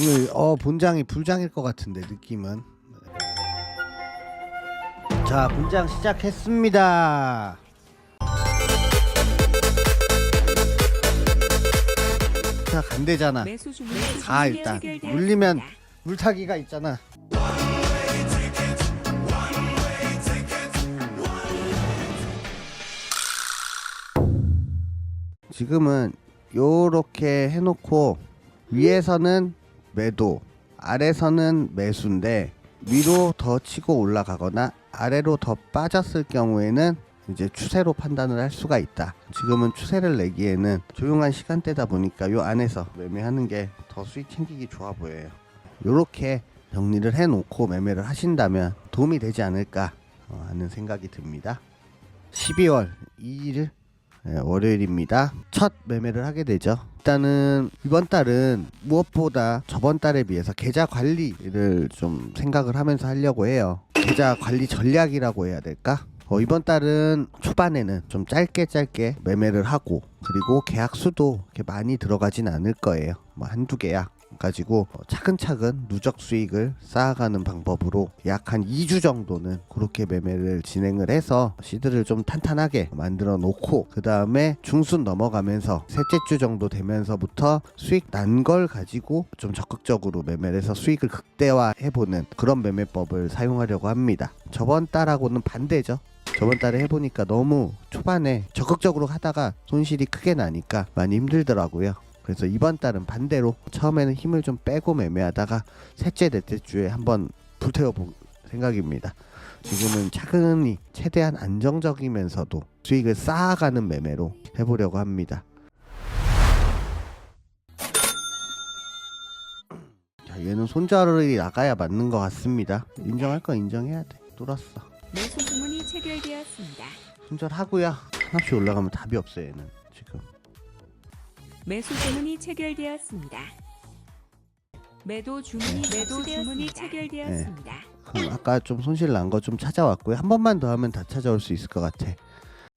오늘 어 본장이 불장일 것 같은데 느낌은. 자 본장 시작했습니다. 자 간대잖아. 매수 가 일단 물리면 물타기가 있잖아. 지금은 요렇게 해놓고 위에서는 매도 아래서는 매수인데 위로 더 치고 올라가거나 아래로 더 빠졌을 경우에는 이제 추세로 판단을 할 수가 있다. 지금은 추세를 내기에는 조용한 시간대다 보니까 요 안에서 매매하는 게 더 수익 챙기기 좋아 보여요. 요렇게 정리를 해 놓고 매매를 하신다면 도움이 되지 않을까 어, 하는 생각이 듭니다. 12월 2일 네, 월요일입니다. 첫 매매를 하게 되죠. 일단은 이번 달은 무엇보다 저번 달에 비해서 계좌 관리를 좀 생각을 하면서 하려고 해요. 계좌 관리 전략이라고 해야 될까? 어, 이번 달은 초반에는 좀 짧게 짧게 매매를 하고 그리고 계약 수도 많이 들어가진 않을 거예요. 뭐 한두 계약 가지고 어, 차근차근 누적 수익을 쌓아가는 방법으로 약 한 2주 정도는 그렇게 매매를 진행을 해서 시드를 좀 탄탄하게 만들어 놓고 그 다음에 중순 넘어가면서 셋째 주 정도 되면서부터 수익 난 걸 가지고 좀 적극적으로 매매를 해서 수익을 극대화해보는 그런 매매법을 사용하려고 합니다. 저번 달하고는 반대죠. 저번 달에 해보니까 너무 초반에 적극적으로 하다가 손실이 크게 나니까 많이 힘들더라고요. 그래서 이번 달은 반대로 처음에는 힘을 좀 빼고 매매하다가 셋째 넷째 주에 한번 불태워 볼 생각입니다. 지금은 차근히 최대한 안정적이면서도 수익을 쌓아가는 매매로 해보려고 합니다. 자, 얘는 손절이 나가야 맞는 것 같습니다. 인정할 건 인정해야 돼. 뚫었어. 매수 주문이 체결되었습니다. 손절하고요. 한없이 올라가면 답이 없어요. 얘는 지금. 매수 주문이 체결되었습니다. 매도 주문이 매도 주문이 체결되었습니다. 음, 아까 좀 손실 난 거 좀 찾아왔고요. 한 번만 더 하면 다 찾아올 수 있을 것 같아.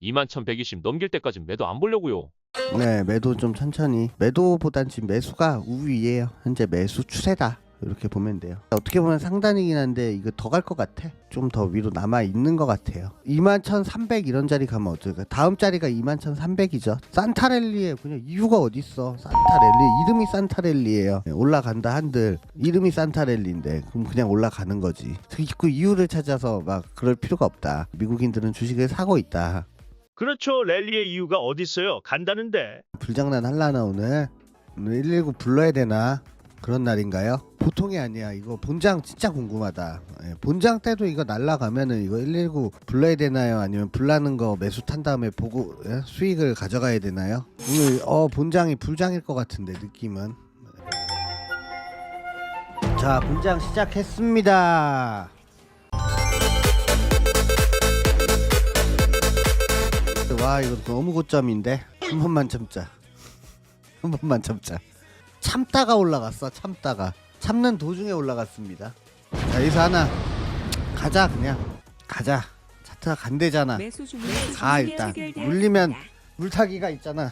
21,120 넘길 때까지 매도 안 보려고요. 네, 매도 좀 천천히. 매도보단 지금 매수가 우위예요. 현재 매수 추세다. 이렇게 보면 돼요. 어떻게 보면 상단이긴 한데 이거 더 갈 것 같아. 좀 더 위로 남아 있는 것 같아요. 21,300 이런 자리 가면 어떨까? 다음 자리가 21,300이죠. 산타랠리에 그냥 이유가 어디 있어? 산타랠리 이름이 산타랠리예요. 네, 올라간다 한들 이름이 산타랠리인데 그럼 그냥 올라가는 거지. 그 이유를 찾아서 막 그럴 필요가 없다. 미국인들은 주식을 사고 있다. 그렇죠. 랠리의 이유가 어디 있어요? 간다는데. 불장난 할라나 오늘? 오늘 119 불러야 되나? 그런 날인가요? 보통이 아니야. 이거 본장 진짜 궁금하다. 예, 본장 때도 이거 날라가면은 이거 119 불러야 되나요? 아니면 불나는 거 매수 탄 다음에 보고 예? 수익을 가져가야 되나요? 오늘 어 본장이 불장일 것 같은데 느낌은. 자 본장 시작했습니다. 와 이거 너무 고점인데 한 번만 참자. 한 번만 참자. 참다가 올라갔어. 참다가 참는 도중에 올라갔습니다. 자 여기서 하나 가자 그냥 가자. 차트가 간대잖아. 매수 가 일단 물리면 물타기가 있잖아.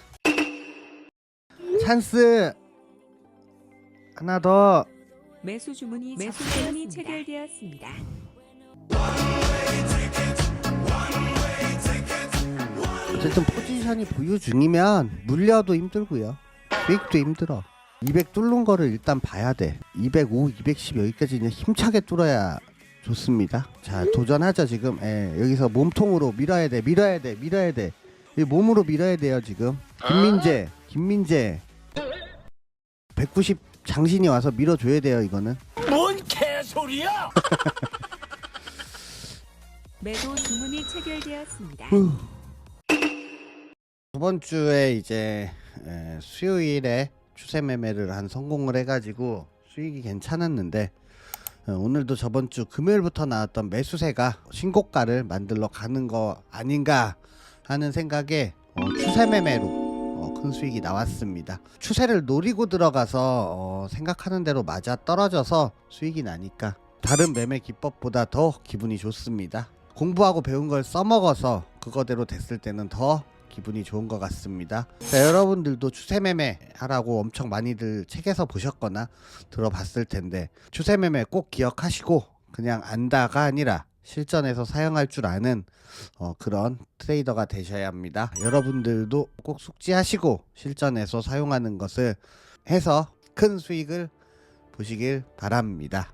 찬스 하나 더. 매수 주문이 매수 주문이 체결되었습니다. 어쨌든 포지션이 보유 중이면 물려도 힘들고요. 수익도 힘들어. 200 뚫는 거를 일단 봐야 돼. 205, 210 여기까지 그냥 힘차게 뚫어야 좋습니다. 자 도전하죠 지금. 예, 여기서 몸통으로 밀어야 돼, 밀어야 돼, 밀어야 돼. 이 몸으로 밀어야 돼요 지금. 김민재, 김민재. 190 장신이 와서 밀어줘야 돼요 이거는. 뭔 개소리야? 매도 주문이 체결되었습니다. 저번 주에 이제 에, 수요일에 추세 매매를 한 성공을 해가지고 수익이 괜찮았는데 어, 오늘도 저번 주 금요일부터 나왔던 매수세가 신고가를 만들러 가는 거 아닌가 하는 생각에 어, 추세 매매로 어, 큰 수익이 나왔습니다. 추세를 노리고 들어가서 어, 생각하는 대로 맞아 떨어져서 수익이 나니까 다른 매매 기법보다 더 기분이 좋습니다. 공부하고 배운 걸 써먹어서 그거대로 됐을 때는 더 기분이 좋은 것 같습니다. 자, 여러분들도 추세매매 하라고 엄청 많이들 책에서 보셨거나 들어봤을 텐데 추세매매 꼭 기억하시고 그냥 안다가 아니라 실전에서 사용할 줄 아는 어, 그런 트레이더가 되셔야 합니다. 여러분들도 꼭 숙지하시고 실전에서 사용하는 것을 해서 큰 수익을 보시길 바랍니다.